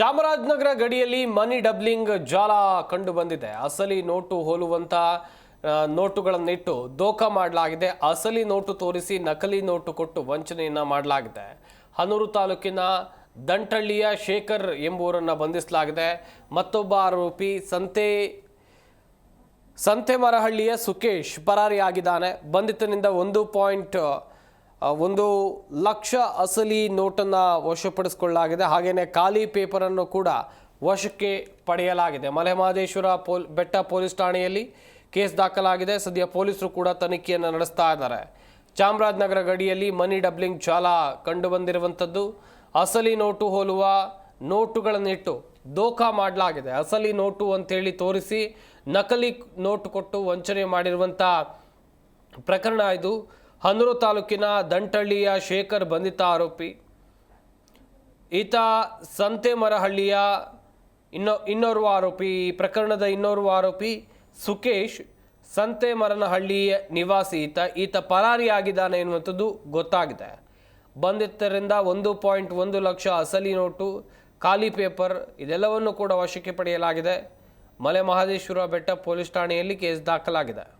ಚಾಮರಾಜನಗರ ಗಡಿಯಲ್ಲಿ ಮನಿ ಡಬ್ಲಿಂಗ್ ಜಾಲ ಕಂಡು ಬಂದಿದೆ ಅಸಲಿ ನೋಟು ಹೋಲುವಂತ ನೋಟುಗಳನ್ನಿಟ್ಟು ದೋಖ ಮಾಡಲಾಗಿದೆ. ಅಸಲಿ ನೋಟು ತೋರಿಸಿ ನಕಲಿ ನೋಟು ಕೊಟ್ಟು ವಂಚನೆಯನ್ನು ಮಾಡಲಾಗಿದೆ. ಹನೂರು ತಾಲೂಕಿನ ದಂಟಳ್ಳಿಯ ಶೇಖರ್ ಎಂಬುವರನ್ನು ಬಂಧಿಸಲಾಗಿದೆ. ಮತ್ತೊಬ್ಬ ಆರೋಪಿ ಸಂತೆ, ಸಂತೆಮರಹಳ್ಳಿಯ ಸುಕೇಶ್ ಪರಾರಿಯಾಗಿದ್ದಾನೆ. ಬಂಧಿತನಿಂದ ಒಂದು ಪಾಯಿಂಟ್ ಒಂದು ಲಕ್ಷ ಅಸಲಿ ನೋಟನ್ನು ವಶಪಡಿಸಿಕೊಳ್ಳಲಾಗಿದೆ. ಹಾಗೆಯೇ ಖಾಲಿ ಪೇಪರನ್ನು ಕೂಡ ವಶಕ್ಕೆ ಪಡೆಯಲಾಗಿದೆ. ಮಲೆಮಹದೇಶ್ವರ ಪೋಲ್, ಬೆಟ್ಟ ಪೊಲೀಸ್ ಠಾಣೆಯಲ್ಲಿ ಕೇಸ್ ದಾಖಲಾಗಿದೆ. ಸದ್ಯ ಪೊಲೀಸರು ಕೂಡ ತನಿಖೆಯನ್ನು ನಡೆಸ್ತಾ ಇದ್ದಾರೆ. ಚಾಮರಾಜನಗರ ಗಡಿಯಲ್ಲಿ ಮನಿ ಡಬ್ಲಿಂಗ್ ಜಾಲ ಕಂಡುಬಂದಿರುವಂಥದ್ದು. ಅಸಲಿ ನೋಟು ಹೋಲುವ ನೋಟುಗಳನ್ನಿಟ್ಟು ದೋಖಾ ಮಾಡಲಾಗಿದೆ. ಅಸಲಿ ನೋಟು ಅಂತೇಳಿ ತೋರಿಸಿ ನಕಲಿ ನೋಟು ಕೊಟ್ಟು ವಂಚನೆ ಮಾಡಿರುವಂಥ ಪ್ರಕರಣ ಇದು. ಹನೂರು ತಾಲೂಕಿನ ದಂಟಳ್ಳಿಯ ಶೇಖರ್ ಬಂಧಿತ ಆರೋಪಿ. ಈತ ಸಂತೆಮರಹಳ್ಳಿಯ ಇನ್ನೊ, ಇನ್ನೋರ್ವ ಆರೋಪಿ, ಈ ಪ್ರಕರಣದ ಇನ್ನೋರ್ವ ಆರೋಪಿ ಸುಕೇಶ್ ಸಂತೆಮರನಹಳ್ಳಿಯ ನಿವಾಸಿ. ಈತ ಈತ ಪರಾರಿಯಾಗಿದ್ದಾನೆ ಎನ್ನುವಂಥದ್ದು ಗೊತ್ತಾಗಿದೆ. ಬಂಧಿತರಿಂದ ಒಂದು ಪಾಯಿಂಟ್ ಒಂದು ಲಕ್ಷ ಅಸಲಿ ನೋಟು, ಖಾಲಿ ಪೇಪರ್ ಇದೆಲ್ಲವನ್ನು ಕೂಡ ವಶಕ್ಕೆ ಪಡೆಯಲಾಗಿದೆ. ಮಲೆ ಮಹದೇಶ್ವರ ಬೆಟ್ಟ ಪೊಲೀಸ್ ಠಾಣೆಯಲ್ಲಿ ಕೇಸ್ ದಾಖಲಾಗಿದೆ.